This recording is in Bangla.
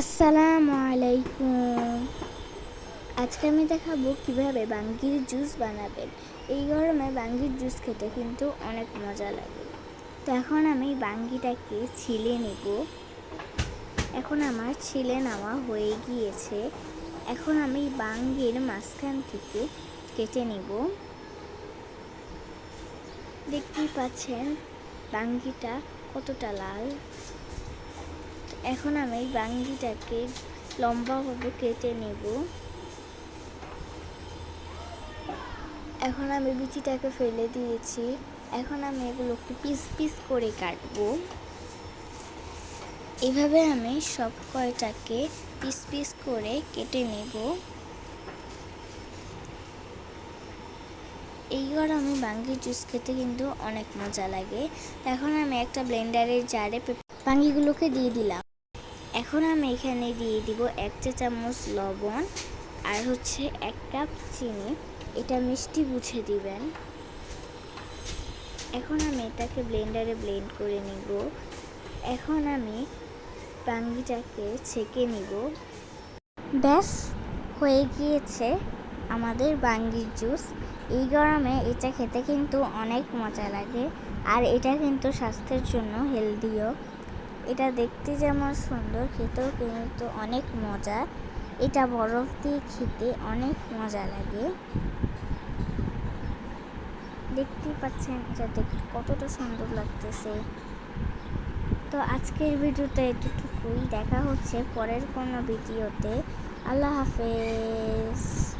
আসসালামু আলাইকুম। আজকে আমি দেখাবো কীভাবে বাঙ্গির জুস বানাবেন। এই গরমে বাঙ্গির জুস খেতে কিন্তু অনেক মজা লাগে। তো এখন আমি বাঙ্গিটাকে ছিলে নেব। এখন আমার ছিলে নেওয়া হয়ে গিয়েছে। এখন আমি বাঙ্গির মাঝখান থেকে কেটে নেব। দেখতেই পাচ্ছেন বাঙ্গিটা কতটা লাল। এখন আমি বাঙ্গিটাকে লম্বাভাবে কেটে নেব। এখন আমি বিচিটাকে ফেলে দিয়েছি। এখন আমি এগুলোকে পিস পিস করে কাটবো। এভাবে আমি সব কয়টাকে পিস পিস করে কেটে নেব। এই গরমে বাঙ্গি জুস খেতে কিন্তু অনেক মজা লাগে। এখন আমি একটা ব্লেন্ডারের জারে বাঙ্গিগুলোকে দিয়ে দিলাম। এখন আমি এখানে দিয়ে দিব এক চা চামচ লবণ আর হচ্ছে এক কাপ চিনি। এটা মিষ্টি বুঝে দিবেন। এখন আমি এটাকে ব্লেন্ডারে ব্লেন্ড করে নিব। এখন আমি বাঙ্গিটাকে ছেঁকে নিব। ব্যাস, হয়ে গিয়েছে আমাদের বাঙ্গির জুস। এই গরমে এটা খেতে কিন্তু অনেক মজা লাগে। আর এটা কিন্তু স্বাস্থ্যের জন্য হেলদিও। এটা দেখতে যেমন সুন্দর, খেতেও কিন্তু অনেক মজা। এটা বরফ দিয়ে খেতে অনেক মজা লাগে। দেখতেই পাচ্ছেন, এটা দেখতে কতটা সুন্দর লাগতেছে। তো আজকের ভিডিওটা এতটুকুই। দেখা হচ্ছে পরের কোনো ভিডিওতে। আল্লাহ হাফেজ।